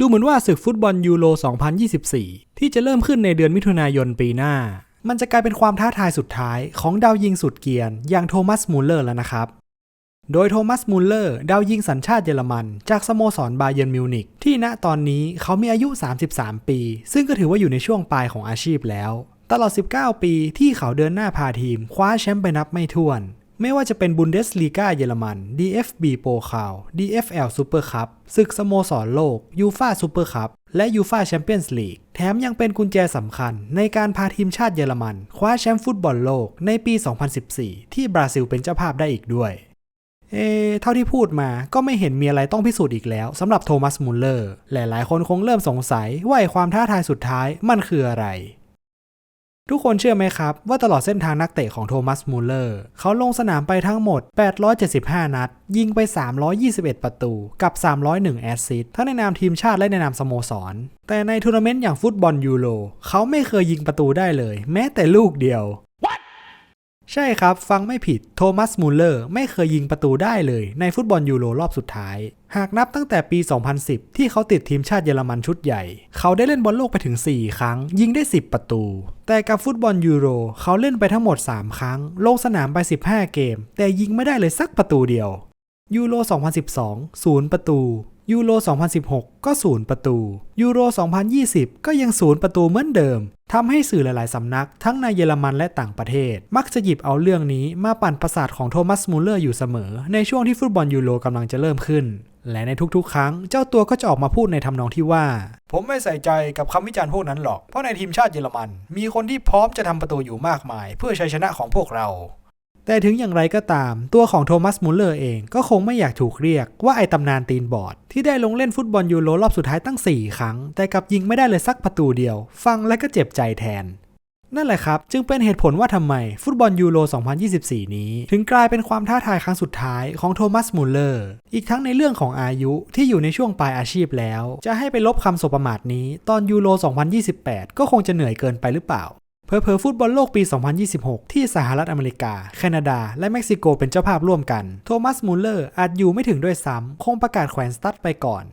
ดูเหมือนว่าศึกฟุตบอลยูโร 2024 ที่จะเริ่มขึ้นในเดือนมิถุนายนปีหน้า มันจะกลายเป็นความท้าทายสุดท้ายของดาวยิงสุดเกียนอย่างโทมัสมูลเลอร์แล้วนะครับ โดยโทมัสมูลเลอร์ดาวยิงสัญชาติเยอรมันจากสโมสรบาเยิร์นมิวนิกที่ณตอนนี้เขามีอายุ 33 ปี ซึ่งก็ถือว่าอยู่ในช่วงปลายของอาชีพแล้ว ตลอด 19 ปีที่เขาเดินหน้าพาทีมคว้าแชมป์ไปนับไม่ถ้วน ไม่ว่าจะเป็นบุนเดสลีกาเยอรมัน DFB โปรคาว DFL ซูเปอร์คัพศึกสโมสรโลกยูฟาซูเปอร์คัพและยูฟาแชมเปี้ยนส์ลีก แถมยังเป็นกุญแจสำคัญในการพาทีมชาติเยอรมัน คว้าแชมป์ฟุตบอลโลกในปี 2014 ที่บราซิลเป็นเจ้าภาพได้อีกด้วย เอ เท่าที่พูดมาก็ไม่เห็นมีอะไรต้องพิสูจน์อีกแล้วสำหรับโทมัส มุลเลอร์ หลายๆ คนคงเริ่มสงสัยว่าไอความท้าทายสุดท้ายมันคืออะไร ทุกคนเชื่อไหมครับ ว่าตลอดเส้นทางนักเตะของโทมัสมูลเลอร์ เขาลงสนามไปทั้งหมด 875 นัด ยิงไป 321 ประตู กับ 301 แอสซิสทั้งในนามทีมชาติและในนามสโมสร แต่ในทัวร์นาเมนต์อย่างฟุตบอลยูโรเขาไม่เคยยิงประตูได้เลย แม้แต่ลูกเดียว ใช่ครับ ฟังไม่ผิดโทมัสมูลเลอร์ไม่เคยยิงประตูได้เลยในฟุตบอลยูโรรอบสุดท้าย หากนับตั้งแต่ปี 2010 ที่เขาติดทีมชาติเยอรมันชุดใหญ่ เขาได้เล่นบอลโลกไปถึง 4 ครั้ง ยิงได้ 10 ประตู แต่กับฟุตบอลยูโรเขาเล่นไปทั้งหมด 3 ครั้ง ลงสนามไป 15 เกม แต่ยิงไม่ได้เลยสักประตูเดียวยูโร 2012 0 ประตู ยูโร 2016 ก็0ประตู ยูโร 2020 ก็ยัง0ประตูเหมือนเดิม ทำให้สื่อหลาย ๆ สำนัก ทั้งในเยอรมันและต่างประเทศ มักจะหยิบเอาเรื่องนี้มาปั่นประสาทของโทมัส มูลเลอร์อยู่เสมอ ในช่วงที่ฟุตบอลยูโรกำลังจะเริ่มขึ้น และในทุก ๆ ครั้ง เจ้าตัวก็จะออกมาพูดในทำนองที่ว่า ผมไม่ใส่ใจกับคำวิจารณ์พวกนั้นหรอก เพราะในทีมชาติเยอรมัน มีคนที่พร้อมจะทำประตูอยู่มากมาย เพื่อชัยชนะของพวกเรา แต่ถึงอย่างไรก็ตาม ตัวของโทมัสมุลเลอร์เองก็คงไม่อยากถูกเรียกว่าไอตำนานตีนบอด ที่ได้ลงเล่นฟุตบอลยูโรรอบสุดท้ายตั้ง 4 ครั้ง แต่กลับยิงไม่ได้เลยสักประตูเดียว ฟังแล้วก็เจ็บใจแทน นั่นแหละครับ จึงเป็นเหตุผลว่าทำไมฟุตบอลยูโร 2024 นี้ ถึงกลายเป็นความท้าทายครั้งสุดท้ายของโทมัสมุลเลอร์ อีกทั้งในเรื่องของอายุที่อยู่ในช่วงปลายอาชีพแล้ว จะให้ไปลบคำสบประมาทนี้ ตอนยูโร 2028 ก็คงจะเหนื่อยเกินไปหรือเปล่า เพอเพอฟุตบอลโลกปี 2026 ที่สหรัฐอเมริกา แคนาดา และเม็กซิโกเป็นเจ้าภาพร่วมกัน โทมัส มูลเลอร์อาจอยู่ไม่ถึงด้วยซ้ำ คงประกาศแขวนสตัดไปก่อน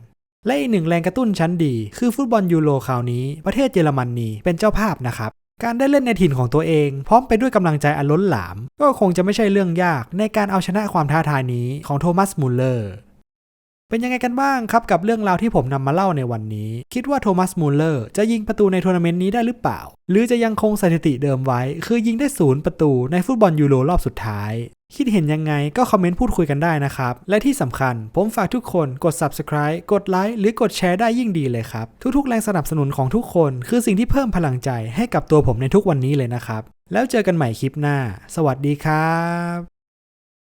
และอีกหนึ่งแรงกระตุ้นชั้นดี คือฟุตบอลยูโรคราวนี้ ประเทศเยอรมนนีเป็นเจ้าภาพนะครับ การได้เล่นในถิ่นของตัวเอง พร้อมไปด้วยกำลังใจอันล้นหลาม ก็คงจะไม่ใช่เรื่องยากในการเอาชนะความท้าทายนี้ของโทมัส มูลเลอร์ เป็นยังไงกันบ้างครับกับเรื่องราวที่ผมนำมาเล่าในวันนี้ คิดว่าโทมัสมูลเลอร์จะยิงประตูในทัวร์นาเมนต์นี้ได้หรือเปล่า หรือจะยังคงสถิติเดิมไว้ คือยิงได้ศูนย์ประตูในฟุตบอลยูโรรอบสุดท้าย คิดเห็นยังไงก็คอมเมนต์พูดคุยกันได้นะครับ และที่สำคัญผมฝากทุกคนกด subscribe กดไลค์หรือกดแชร์ได้ยิ่งดีเลยครับ ทุกๆ แรงสนับสนุนของทุกคน คือสิ่งที่เพิ่มพลังใจให้กับตัวผมในทุกวันนี้เลยนะครับ แล้วเจอกันใหม่คลิปหน้า สวัสดีครับ